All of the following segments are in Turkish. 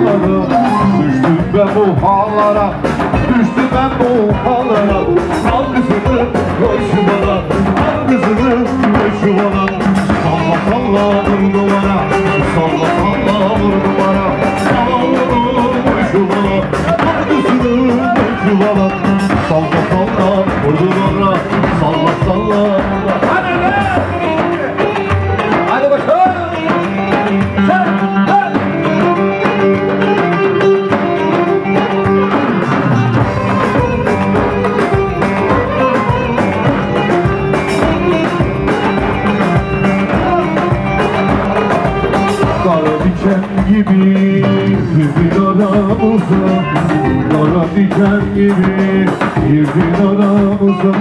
hallara Düştüm ben bu hallara Düştüm ben bu hallara. Al kızını koy şu bana Al kızını koy şu bana. Salla salla vur duvara Salla salla vur duvara. Al kızını koy şu bana. Al kızını koy Salla salla vur duvara Salla salla diken gibi girdin aramıza Kara diken gibi girdin aramıza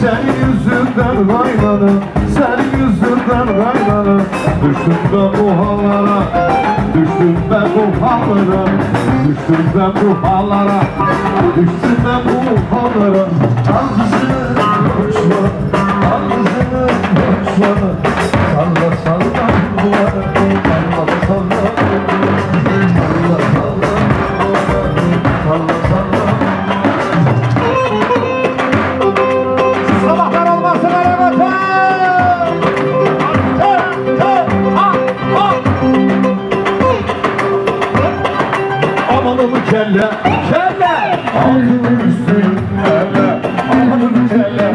Senin yüzünden kaynana Senin yüzünden kaynana. Düştüm ben bu hallara Düştüm ben bu hallara. Düştüm ben bu hallara Düştüm ben bu hallara. Al kelle. Alnımın üstü kelle.